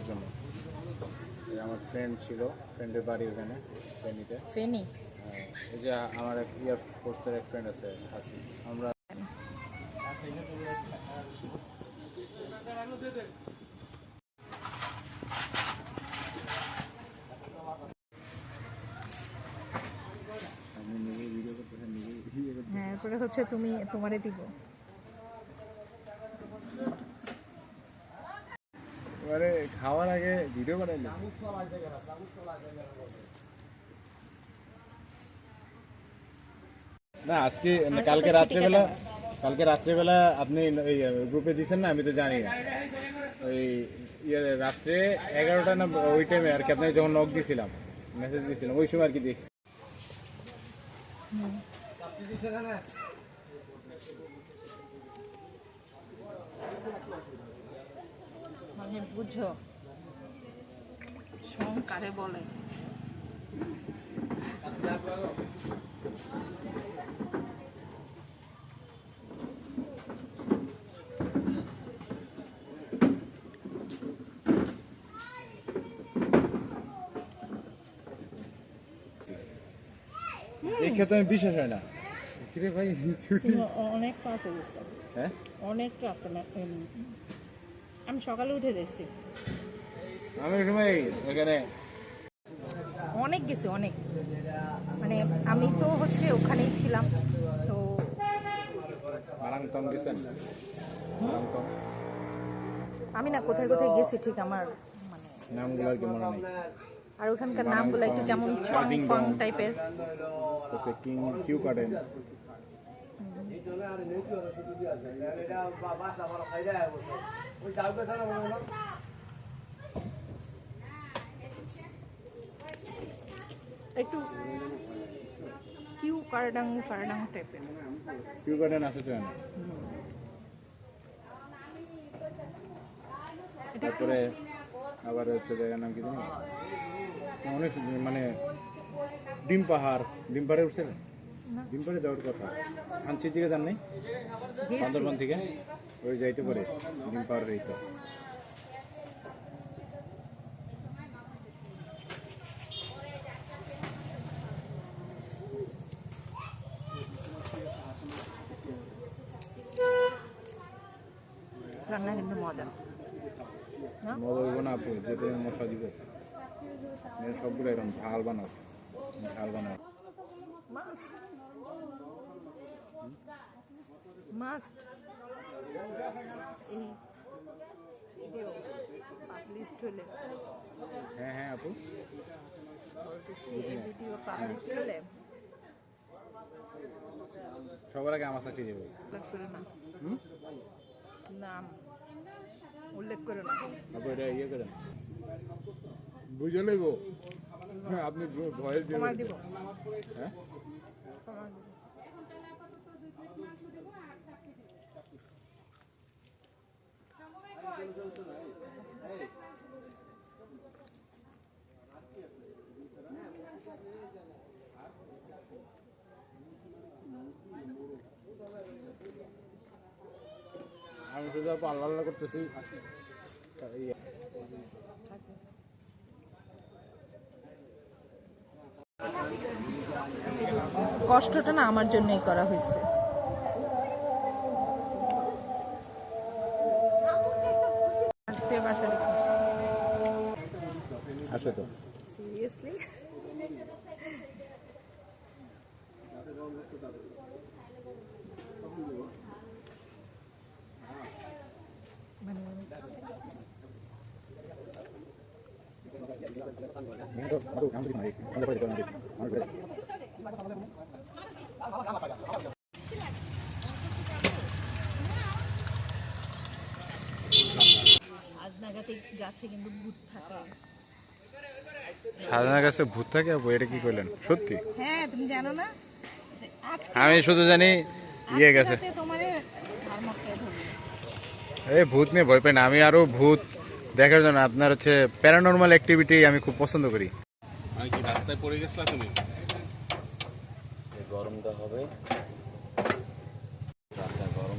ইয়ের জন্য। আমার ফ্রেন্ড ছিল ফ্রেন্ডের বাড়ি ওখানে ফেনীতে। ফেনি? হ্যাঁ, এই যে আমার এক ইয়ার ফোর্সের এক ফ্রেন্ড আছে হাসি। আমরা হ্যাঁ এরপরে হচ্ছে তুমি তোমারে দিব। খাওয়ার আগে ভিডিও বানাইলে না আজকে আর কালকে কত ছুটি রাত্রেবেলা কাটাবা? কালকে রাত্রেবেলা আপনি এই গ্রুপে দিয়েছেন না আমি তো জানি না। ওই ইয়ে রাত্রে এগারোটা না ওই টাইমে আর কি আপনাকে যখন নক দিয়েছিলাম মেসেজ দিয়েছিলাম ওই সময় আর কি দেখছি। মানে বুঝো। সং কারে বলে? এই ক্ষেত্রে আমি বিশ্বাস হয় না। ভাই ছুটি অনেক রাতে গেছো হ্যাঁ? অনেক রাতে আমি সকালে উঠে দেখছি। আমি সময় ওখানে অনেক গেছি অনেক। মানে আমি তো হচ্ছে ওখানেই ছিলাম তো আমি না কোথায় কোথায় গেছি ঠিক আমার মানে নামগুলো আর কি মনে নেই। আর ওখানকার নামগুলো একটু কেমন চং ফং টাইপের কিউ গার্ডেন একটু কিউ কারডাং ফারডাং টাইপের কিউ গার্ডেন আছে তো এখানে। এটা একটু তারপরে আবার হচ্ছে জায়গার নাম কি জানি অনেক মানে ডিম পাহাড় ডিম পাহাড়ে উঠছে না না। ডিম পাহাড়ে যাওয়ার কথা। হানচির দিকে যান নাই? গেছি। বান্দরবান থেকে? ওই যাইতে পারে ডিম পাহাড় রইতে রান্না কিন্তু মজা। না? মজা হইব না আপু যে তুমি মশলা দিব। সবগুলো এরকম ঝাল বানাও ঝাল বানাও। মাস্ট মাস্ট এই ভিডিও পাবলিশড হলে। হ্যাঁ হ্যাঁ আপু। বলতেছি এই ভিডিও পাবলিশড হলে। সবার আগে আমার চাকরি দেবো উল্লেখ করে না। হুম? নাম উল্লেখ করে না। আপু এটা ইয়ে করেন বুঝে লইব হ্যাঁ আপনি ভয়েস দেবেন। দিব। হ্যাঁ? আমি শুধু আল্লাহ আল্লাহ করতেছি। কষ্টটা না আমার জন্যই করা হয়েছে। আসে তো। সিরিয়াসলি আজ নাগাতে গাছে কিন্তু ভূত থাকে। সাজানা গাছে ভূত থাকে আপু এটা কি করলেন সত্যি? হ্যাঁ তুমি জানো না? আমি শুধু জানি ইয়ে গেছে। এই ভূত নিয়ে ভয় পাই না। আমি আরও ভূত দেখার জন্য আপনার হচ্ছে প্যারানর্মাল অ্যাক্টিভিটি আমি খুব পছন্দ করি। আমি কি রাস্তায় পড়ে গেছিলা তুমি? গরমটা হবে। রাতে গরম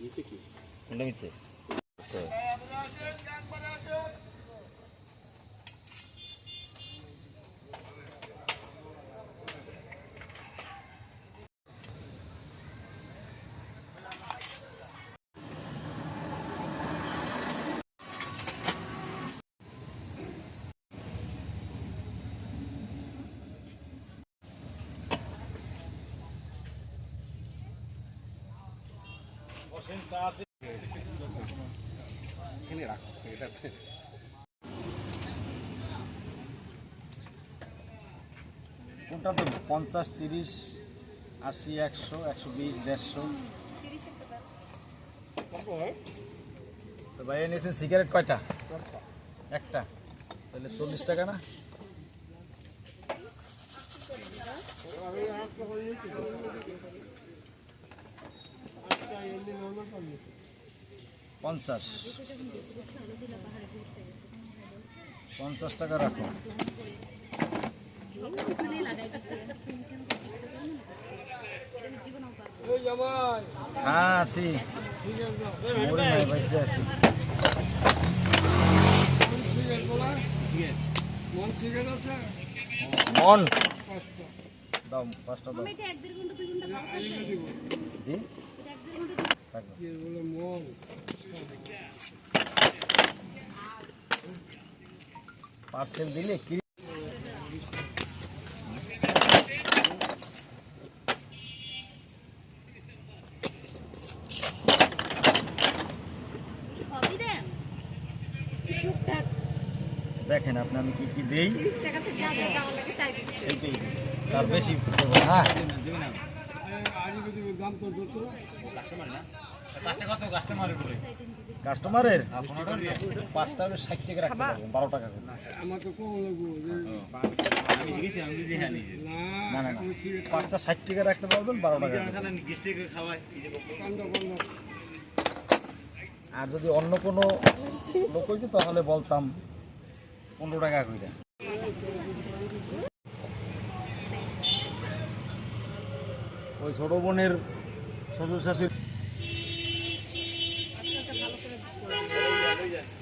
নিচে কি? কোনটা কোনটা তো পঞ্চাশ, তিরিশ, আশি, একশো একশো বিশ, দেড়শো। তো ভাই নিয়েছেন সিগারেট কয়টা? একটা। তাহলে চল্লিশ টাকা না? পঞ্চাশ। পঞ্চাশ টাকা রাখো। হ্যাঁ আছি আছি মন। দাও পাঁচটা দাও। জি? পার্সেল দিলে দেখেন আপনি আমি কি কি দেই। তার বেশি। হ্যাঁ কাস্টমারের? পাঁচটা ষাট টাকা রাখতে পারবেন বারো টাকা করে। না না না পাঁচটা ষাট টাকা রাখতে পারবেন বারো টাকা আর যদি অন্য কোনো লোক হইতো তাহলে বলতাম পনেরো টাকা করে। ওই ছোট বোনের শ্বশুর শাশুড়ি হয়ে যায়